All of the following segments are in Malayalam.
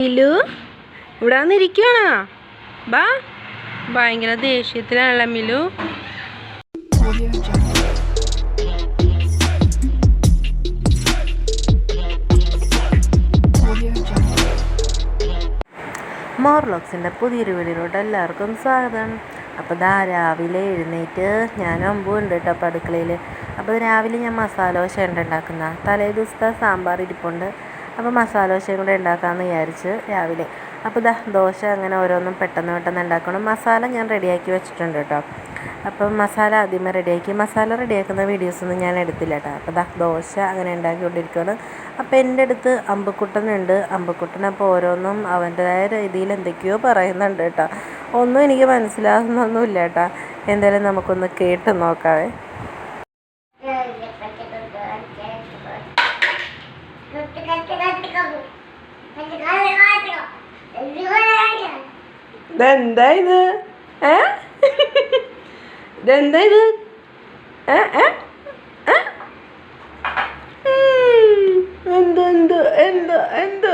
മിലു ഇവിടെ വന്നിരിക്കണോ ബാ. ഭയങ്കര ദേഷ്യത്തിലാണല്ലോ മിലു. മോർലോക്സിന്റെ പുതിയൊരു വീടിലോട്ട് എല്ലാവർക്കും സ്വാഗതം. അപ്പോൾ ദാ രാവിലെ എഴുന്നേറ്റ് ഞാൻ ഉണ്ട് കേട്ടോ അപ്പോൾ അടുക്കളയിൽ അപ്പോൾ രാവിലെ ഞാൻ മസാല ദോശ ഉണ്ട് ഉണ്ടാക്കുന്ന. തലേ ദിവസത്തെ സാമ്പാർ ഇരിപ്പുണ്ട്. അപ്പോൾ മസാല ദോശയും കൂടെ ഉണ്ടാക്കാമെന്ന് വിചാരിച്ച് രാവിലെ. അപ്പോൾ ദാ ദോശ അങ്ങനെ ഓരോന്നും പെട്ടെന്ന് പെട്ടെന്ന് ഉണ്ടാക്കണം. മസാല ഞാൻ റെഡിയാക്കി വെച്ചിട്ടുണ്ട് കേട്ടോ. അപ്പം മസാല ആദ്യമേ റെഡിയാക്കി. മസാല റെഡിയാക്കുന്ന വീഡിയോസൊന്നും ഞാൻ എടുത്തില്ല കേട്ടോ. അപ്പോൾ ദാ ദോശ അങ്ങനെ ഉണ്ടാക്കിക്കൊണ്ടിരിക്കുകയാണ് അപ്പോൾ എന്റെ അടുത്ത് അമ്പക്കുട്ടനുണ്ട്. അമ്പക്കുട്ടൻ അപ്പോൾ ഓരോന്നും അവന്റേതായ രീതിയിൽ എന്തൊക്കെയോ പറയുന്നുണ്ട് കേട്ടോ. ഒന്നും എനിക്ക് മനസ്സിലാകുന്നൊന്നുമില്ല കേട്ടോ. എന്തായാലും നമുക്കൊന്ന് കേട്ട് നോക്കാവേ. ഇതെന്താ ഇത് ഏ? ഇതെന്താ ഇത് ഏ? ഏ. എന്ത് എന്ത് എന്ത് എന്ത്?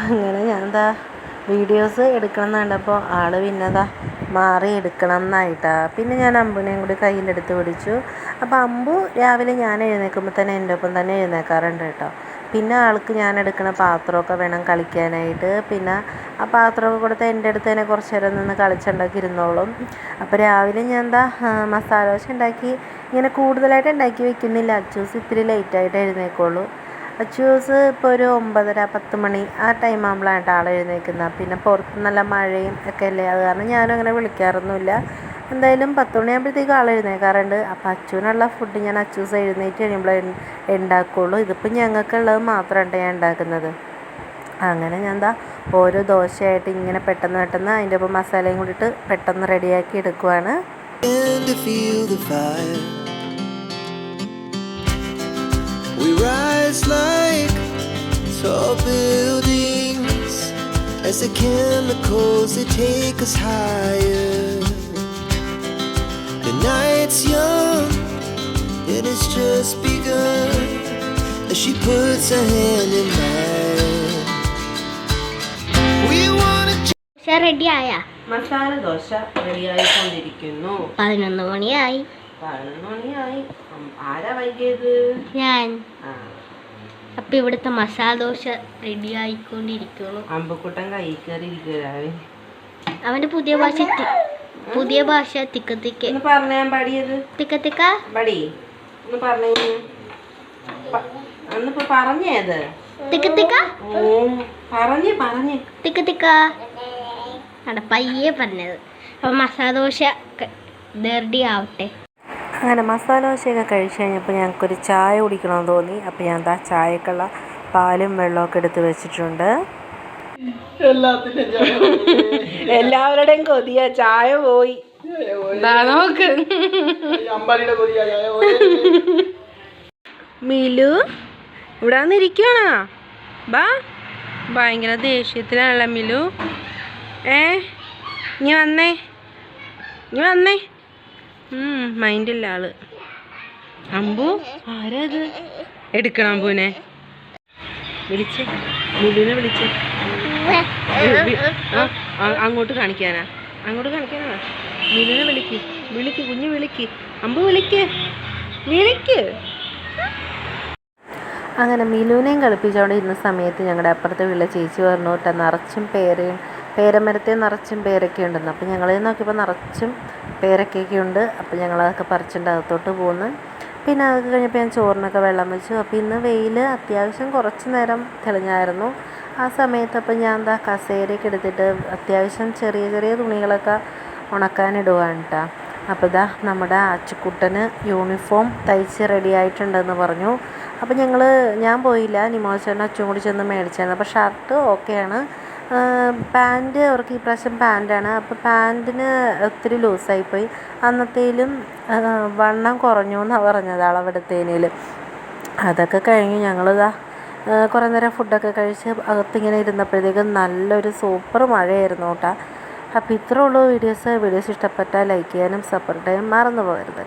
അങ്ങനെ ഞാൻ എന്താ വീഡിയോസ് എടുക്കണം എന്നുണ്ടപ്പോൾ ആൾ പിന്നെ ദാ മാറി എടുക്കണം എന്നായിട്ടാ പിന്നെ ഞാൻ അമ്പുവിനെയും കൂടി കയ്യിലെടുത്ത് പിടിച്ചു. അപ്പോൾ അമ്പു രാവിലെ ഞാൻ എഴുന്നേൽക്കുമ്പോൾ തന്നെ എന്റെ ഒപ്പം തന്നെ എഴുന്നേൽക്കാറുണ്ട് കേട്ടോ. പിന്നെ ആൾക്ക് ഞാൻ എടുക്കുന്ന പാത്രമൊക്കെ വേണം കളിക്കാനായിട്ട്. പിന്നെ ആ പാത്രമൊക്കെ കൊടുത്ത് എന്റെ അടുത്ത് തന്നെ കുറച്ച് നേരം നിന്ന് കളിച്ചുണ്ടാക്കി ഇരുന്നോളും. അപ്പോൾ രാവിലെ ഞാൻ എന്താ മസാല ദോശ ഉണ്ടാക്കി ഇങ്ങനെ കൂടുതലായിട്ട് ഉണ്ടാക്കി വെക്കുന്നില്ല. അച്ചൂസ് ഇത്തിരി ലേറ്റായിട്ട് എഴുന്നേൽക്കുള്ളൂ അച്ചൂസ് ഇപ്പോൾ ഒരു ഒമ്പതര പത്ത് മണി ആ ടൈം ആകുമ്പോഴാണ് ആൾ എഴുന്നേൽക്കുന്നത് പിന്നെ പുറത്ത് നല്ല മഴയും ഒക്കെ അല്ലേ? അത് കാരണം ഞാനും അങ്ങനെ വിളിക്കാറൊന്നുമില്ല. എന്തായാലും പത്ത് മണിയാകുമ്പോഴത്തേക്ക് ആൾ എഴുന്നേക്കാറുണ്ട് അപ്പം അച്ചുവിനുള്ള ഫുഡ് ഞാൻ അച്ചൂസ് എഴുന്നേറ്റ് കഴിയുമ്പോൾ ഉണ്ടാക്കുകയുള്ളൂ ഇതിപ്പോൾ ഞങ്ങൾക്കുള്ളത് മാത്രമാണ് ഞാൻ ഉണ്ടാക്കുന്നത് അങ്ങനെ ഞാൻ എന്താ ഓരോ ദോശയായിട്ട് ഇങ്ങനെ പെട്ടെന്ന് പെട്ടെന്ന് അതിന്റെ ഒപ്പം മസാലയും കൂടിയിട്ട് പെട്ടെന്ന് റെഡിയാക്കി എടുക്കുവാണ്. We rise like buildings as the chemicals they take us higher. The night's young it it's just begun. As she puts her hand in mine. We wanna dosa റെഡിയായ? Masala dosa റെഡിയായിക്കൊണ്ടിരിക്കുന്നു. പതിനൊന്ന് മണിയായി. പതിനൊന്ന് മണിയായി. ഉം, ആരാ വൈകിയത്? ഞാൻ. ആ. അപ്പൊ ഇവിടുത്തെ മസാല ദോശ റെഡിയായിക്കൊണ്ടിരിക്കുന്നു. അമ്പക്കുട്ടൻ കൈ കയറി ഇരിക്കുകയായി അവന്റെ പുതിയ ഭാഷ പുതിയ ഭാഷ തിക്ക തിക്ക്. ഒന്ന് പറഞ്ഞാൻ പാടിയത്. തിക്ക തിക്ക? പടി. ഒന്ന് പറഞ്ഞു ഒന്നിപ്പോ പറഞ്ഞേത് തിക്ക തിക്ക? ഓ പറഞ്ഞു പറഞ്ഞു. തിക്ക തിക്ക? അവിടെ പയ്യെ പറഞ്ഞത്. അപ്പൊ മസാല ദോശ റെഡി ആവട്ടെ. അങ്ങനെ മസാല ദോശയൊക്കെ കഴിച്ച് കഴിഞ്ഞപ്പോൾ ഞങ്ങൾക്കൊരു ചായ കുടിക്കണമെന്ന് തോന്നി. അപ്പോൾ ഞാൻ എന്താ ചായക്കുള്ള പാലും വെള്ളമൊക്കെ എടുത്ത് വെച്ചിട്ടുണ്ട്. എല്ലാവരുടെയും കൊതിയ. ചായ പോയി. നോക്ക്. മിലു ഇവിടെ വന്നിരിക്കണോ ബാ. ഭയങ്കര ദേഷ്യത്തിലാണല്ലോ മിലു. ഏ ഇനി വന്നേ. ഇനി വന്നേ. മൈൻഡില്ല ആൾ. അമ്പു ആരാ ഇത് എടുക്കണം അമ്പുവിനെ. വിളിച്ചേ. മിലുവിനെ വിളിച്ചേ. അങ്ങോട്ട് കാണിക്കാനാ. അങ്ങോട്ട് കാണിക്കാനാ. മിനിനെ വിളിക്ക്. വിളിക്ക് കുഞ്ഞു വിളിക്ക്. അമ്പു വിളിക്ക്. വിളിക്ക്. അങ്ങനെ മിലുവിനെയും കളിപ്പിച്ചുകൊണ്ട് ഇരുന്ന സമയത്ത് ഞങ്ങളുടെ അപ്പുറത്തെ വീട്ടിലെ ചേച്ചി പറഞ്ഞു കേട്ടോ നിറച്ചും പേരയും പേരമരത്തെ നിറച്ചും പേരൊക്കെ ഉണ്ടെന്ന്. അപ്പോൾ ഞങ്ങളെ നോക്കിയപ്പോൾ നിറച്ചും പേരക്കൊക്കെ ഉണ്ട്. അപ്പോൾ ഞങ്ങളതൊക്കെ പറിച്ചിട്ട് അകത്തോട്ട് പോകുന്നു. പിന്നെ അതൊക്കെ കഴിഞ്ഞപ്പോൾ ഞാൻ ചോറിനൊക്കെ വെള്ളം വെച്ചു. അപ്പോൾ ഇന്ന് വെയിൽ അത്യാവശ്യം കുറച്ച് നേരം തെളിഞ്ഞായിരുന്നു. ആ സമയത്ത് അപ്പം ഞാൻ എന്താ കസേരയൊക്കെ എടുത്തിട്ട് അത്യാവശ്യം ചെറിയ ചെറിയ തുണികളൊക്കെ ഉണക്കാനിടുവാണ് കേട്ടോ അപ്പോൾ ഇതാ നമ്മുടെ അച്ചുക്കുട്ടന് യൂണിഫോം തയ്ച്ച് റെഡി ആയിട്ടുണ്ടെന്ന് പറഞ്ഞു. അപ്പോൾ ഞങ്ങൾ ഞാൻ പോയില്ല. നിമോച്ചേട്ടൻ അച്ചും കൂടി ചെന്ന് മേടിച്ചായിരുന്നു. അപ്പോൾ ഷർട്ട് ഓക്കെയാണ് പാന്റ് അവർക്ക് ഈ പ്രാവശ്യം അപ്പോൾ പാന്റിന് ഒത്തിരി ലൂസായിപ്പോയി. അന്നത്തേലും വണ്ണം കുറഞ്ഞു എന്നാണ് പറഞ്ഞത് അളവെടുത്തതിനേൽ അതൊക്കെ കഴിഞ്ഞ് ഞങ്ങളിതാ കുറേ നേരം ഫുഡൊക്കെ കഴിച്ച് അകത്തിങ്ങനെ ഇരുന്നപ്പോഴത്തേക്കും നല്ലൊരു സൂപ്പർ മഴയായിരുന്നു കേട്ടോ. അപ്പോൾ ഇത്രേ ഉള്ളൂ വീഡിയോസ്. വീഡിയോസ് ഇഷ്ടപ്പെട്ടാൽ ലൈക്ക് ചെയ്യാനും സപ്പോർട്ട് ചെയ്യാനും മറന്നു പോകരുത്.